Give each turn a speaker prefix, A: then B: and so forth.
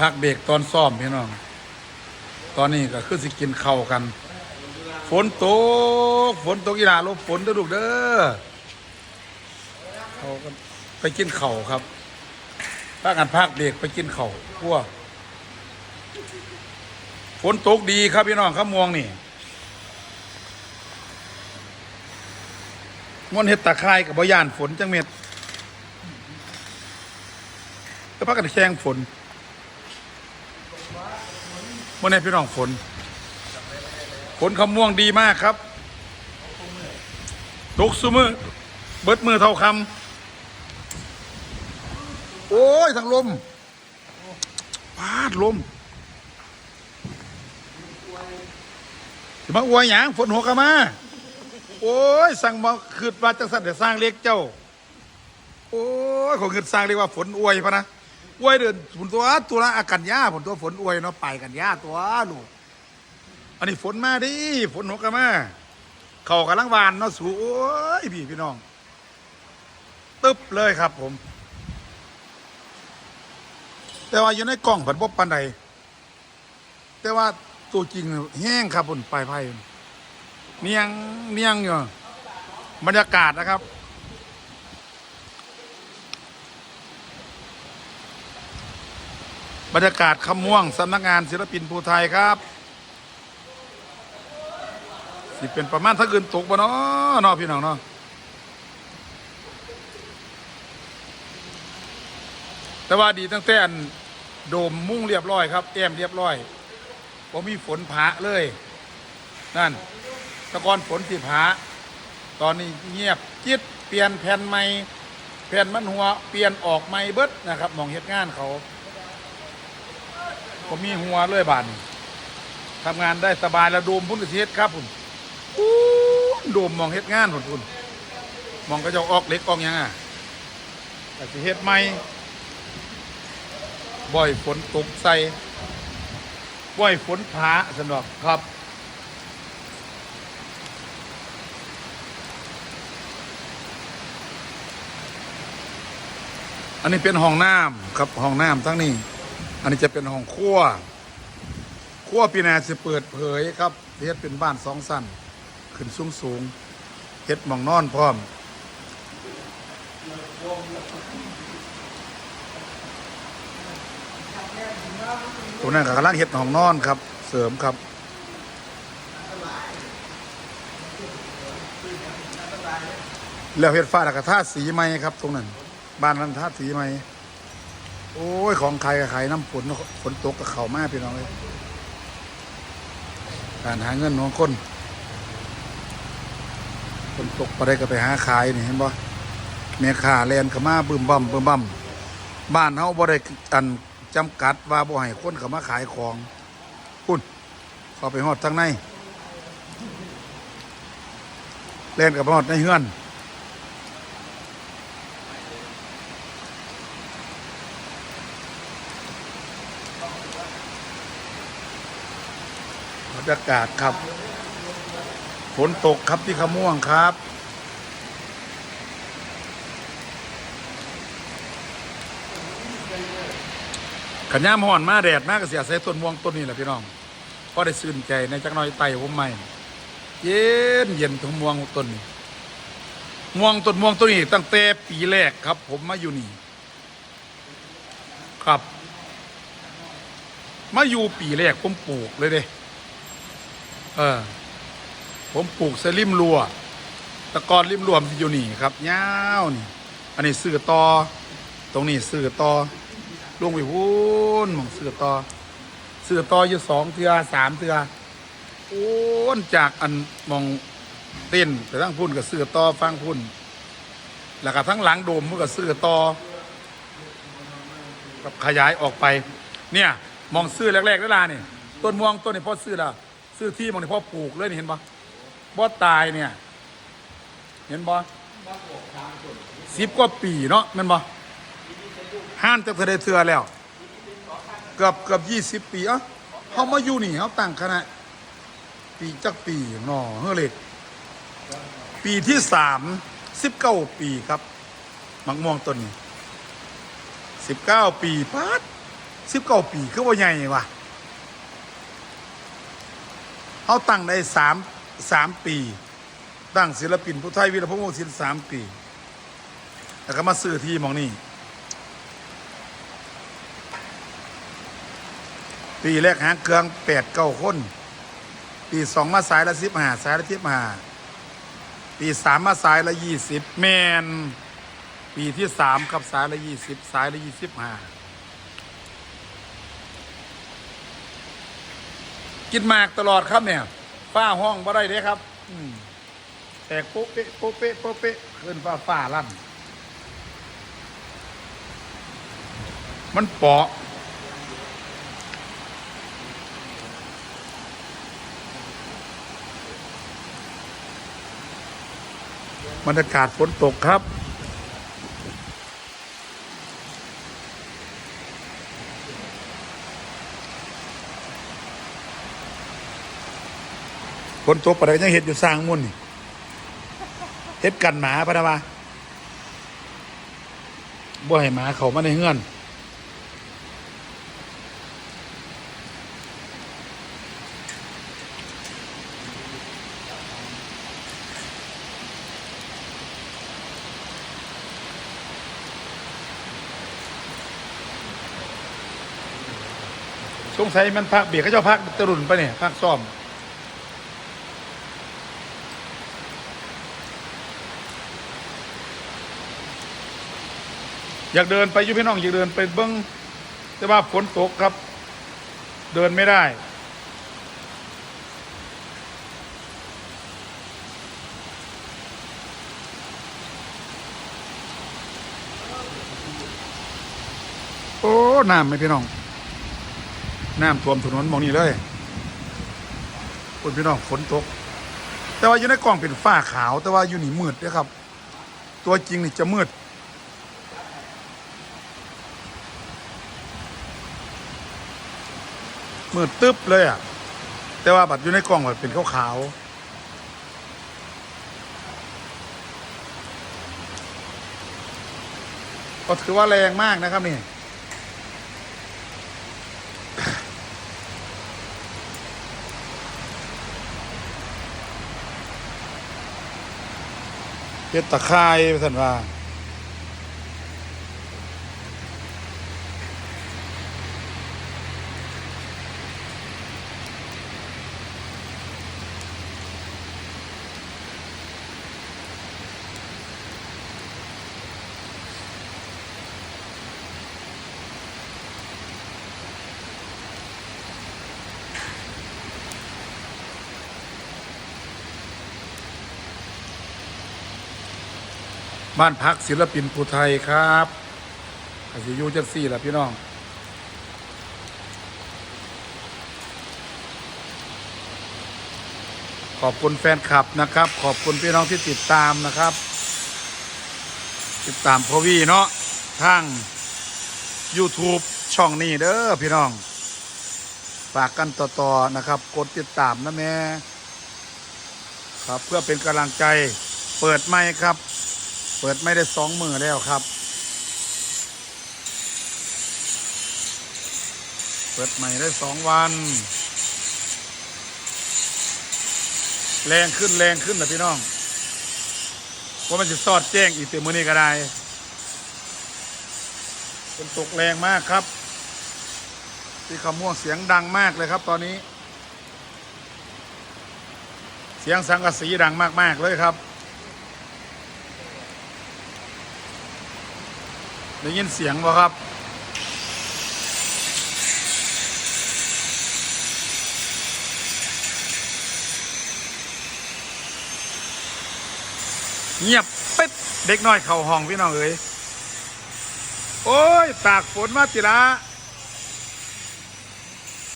A: พักเบรกตอนซ่อมพี่น้อง ตอนนี้ก็คือสิกินเข้ากัน ฝนตก ฝนตกอีหลาลบฝนเด้อลูกเด้อเขาก็ไปกินเข้าครับพากันพักเบรกไปกินเข้าพวกฝนตกดีครับพี่น้องครับมวงนี่มวนเห็ดตะไคร้กับบย่านฝนจังเม็ดก็พักกันแข่งฝน เมื่อนี้พี่น้องฝนฝนขม่วงดีมากครับตกซุมือเบิดมือเท่าคำโอ้ยทางลมพาดลมสิมาอวยหยังฝนหัวกะมา โอ้ย สั่งมาคืดว่าจังสันแต่สร้างเล็กเจ้า โอ้ยของคืดสร้างเรียกว่าฝนอวยพะนะ อวยเดินฝนตัวตัวละอากันยาฝนตัวฝนอวยเนาะไปกันยาตัวลูกอันนี้ฝนมาดิฝนหกกันมาเขากำลังวานเนาะสูโอ้ยพี่พี่น้อง ตึ๊บเลยครับผม แต่ว่าอยู่ในกล่องผัดบบปันใดแต่ว่าตัวจริงแห้งครับบนปลายไผ่เนียงเนียงอยู่บรรยากาศนะครับ บรรยากาศคำม่วงสำนักงานศิลปินภูไทยครับ สิเป็นประมาณถ้าเกินตกบ่เนาะเนาะพี่น้องเนาะแต่ว่าดีตั้งแต่นโดมมุ่งเรียบร้อยครับแอมเรียบร้อยผมมีฝนผาเลย นั่นตะกอนฝนที่ผาตอนนี้เงียบจิตเปลี่ยนแผ่นใหม่แผ่นมันหัวเปลี่ยนออกใหม่เบิดนะครับมองเฮ็ดงานเขา ผมมีหัวเลยบานทำงานได้สบายแล้วโดมพุ่นกระเทศครับพุ่นอู้โดมมองเฮ็ดงานพุ่นพุ่นมองก็จะออกเล็กออกยังอะแต่สิเฮ็ดไม่บ่อยฝนตกใส่บ่อยฝนผาสนอกครับอันนี้เป็นห้องน้ำครับห้องน้ำทั้งนี้ อันนี้จะเป็นห้องครัวครัวปีนาสิเปิดเผยครับเฮ็ดเป็นบ้านสองสั้นขึ้นสูงสูงเฮ็ดมองนอนพร้อม ตรงนั้นก็กำลังเฮ็ดห้องนอนครับ เสริมครับแล้วเฮ็ดฟ้าแล้วก็ทาสีใหมครับ ตรงนั้น บ้านนั้นทาสีใหม โอ้ย ของใครกับใครน้ำฝนฝนตกกับเขามากพี่น้องเลยการหาเงินของคนคนตกไปได้ก็ไปหาขายนี่เห็นบ่แม่ค้าแลนข้ามาบึมบั่มบึมบั่มบ้านเฮาบ่ได้อันจำกัดว่าบ่ให้คนเข้ามาขายของพุ่นเข้าไปฮอดทางในแลนกับฮอดในเฮือน รยากาศครับ ฝนตกครับที่ขม่วงครับขันย่ามห่อนมาแดดมากก็เสียใส่ต้นม่วงต้นนี้แหละพี่น้องพอได้ซื่นใจในจักน้อยไต่ผมใหม่ เย็นเย็นต้นม่วงต้นนี้ม่วงต้นม่วงต้นนี้ตั้งแต่ปีแรกครับ ผมมาอยู่นี่ครับ มาอยู่ปีแรกผมปลูกเลยเด้ เออ ผมปลูกเสริมรัวตะกอนริมรวมอยู่นี่ครับยาวนี่ อันนี้ซื้อต่อตรงนี้ซื้อต่อลงไปพูนหมองซื้อต่อซื้อต่ออยู่สองเทือสามเทือโอ้นจากอันมองเต้นไปทั้งพุ่นกับซื้อต่อฟังพุ่นแล้วก็ทั้งหลังโดมมันก็ซื้อต่อกับขยายออกไป เนี่ย มองซื้อแรกๆนั่นล่ะนี่ต้นม่วงต้นนี้พอซื้อแล้ว ซื้อที่มองนี่พ่อปลูกเลยนี่เห็นปะบ่ตายเนี่ย เห็นบ่สิบกว่าปีเนาะแมันบ่ห้านจะเคยได้เทือแล้ว เกือบเกือบยี่สิบปีเอะเขามาอยู่นี่เขาตั้งคณะปีจักปีเนาะเฮ้เล็กปีที่สามสิบเก้าปีครับมักม่วงต้นนี้สิบเก้าปีปัดสิบเก้าปีคือว่าใหญ่วะ เขาตั้งได้สามสามปี ตั้งศิลปินผู้ไทยวีรพงษ์วงศ์ศิลป์สามปี แล้วก็มาซื้อที่มองนี่ปีแรกหางเครื่องแปดเก้าคน ปีสองมาสายละสิบห้าสายละสิบห้าปีสามมาสายละยี่สิบแมน ปีที่สามกับสายละยี่สิบสายละยี่สิบห้า กินหมากตลอดครับเนี่ยฝ้าห้องบ่ได้เด้ครับอืแตกโป๊ะเป๊ะโป๊ะเป๊ะโป๊ะเป๊ะขึ้นฟ้าฟ้าลั่น มันเปาะบรรยากาศฝนตกครับ ฝนตกปะเดี๋ยวยังเห็ดอยู่สร้างมุ่นนี่เห็ดกันหมาปะนะวะบ่ให้หมาเขามาในเฮือนสงสัยมันพักเบียกเขาเจ้าพักตะรุนไปเนี่ยพักซ่อม อยากเดินไปยุพี่น้องอยากเดินไปเบิ้งแต่ว่าฝนตกครับ เดินไม่ได้ โอ้น้ำไหมพี่น้อง น้ำท่วมถนนมองนี้เลยคุณพี่น้องฝนตก แต่ว่าอยู่ในกล้องเป็นฝ้าขาว แต่ว่าอยู่นี่มืดนะครับ ตัวจริงนี่จะมืด มืดตึ๊บเลยอะ แต่ว่าบัดอยู่ในกล้องมันเป็นขาวๆก็ถือว่าแรงมากนะครับนี่เฮ็ดตะไคร้ท่านว่า บ้านพักศิลปินภูไทยครับอายอยู่จังสี่ล่ะพี่น้องขอบคุณแฟนคลับนะครับ ขอบคุณพี่น้องที่ติดตามนะครับ ติดตามพวีเนาะทาง YouTube ช่องนี้เด้อพี่น้องฝากกันต่อๆนะครับ กดติดตามนะแม่ครับเพื่อเป็นกำลังใจเปิดไมค์ครับ เปิดไม่ได้สองมือแล้วครับ เปิดใหม่ได้สองวัน แรงขึ้นแรงขึ้นนะพี่น้องว่ามันจะสอดแจ้งอีกเต็มมือนี้ก็ได้ฝนตกแรงมากครับ ที่ขม่วงเสียงดังมากเลยครับตอนนี้ เสียงสังกะสีดังมากๆเลยครับ ได้ยินเสียงบ่ครับ เงียบปิดเด็กน้อยเข่าห้องพี่น้องเอ๋ยโอ้ยตากฝนมาติละ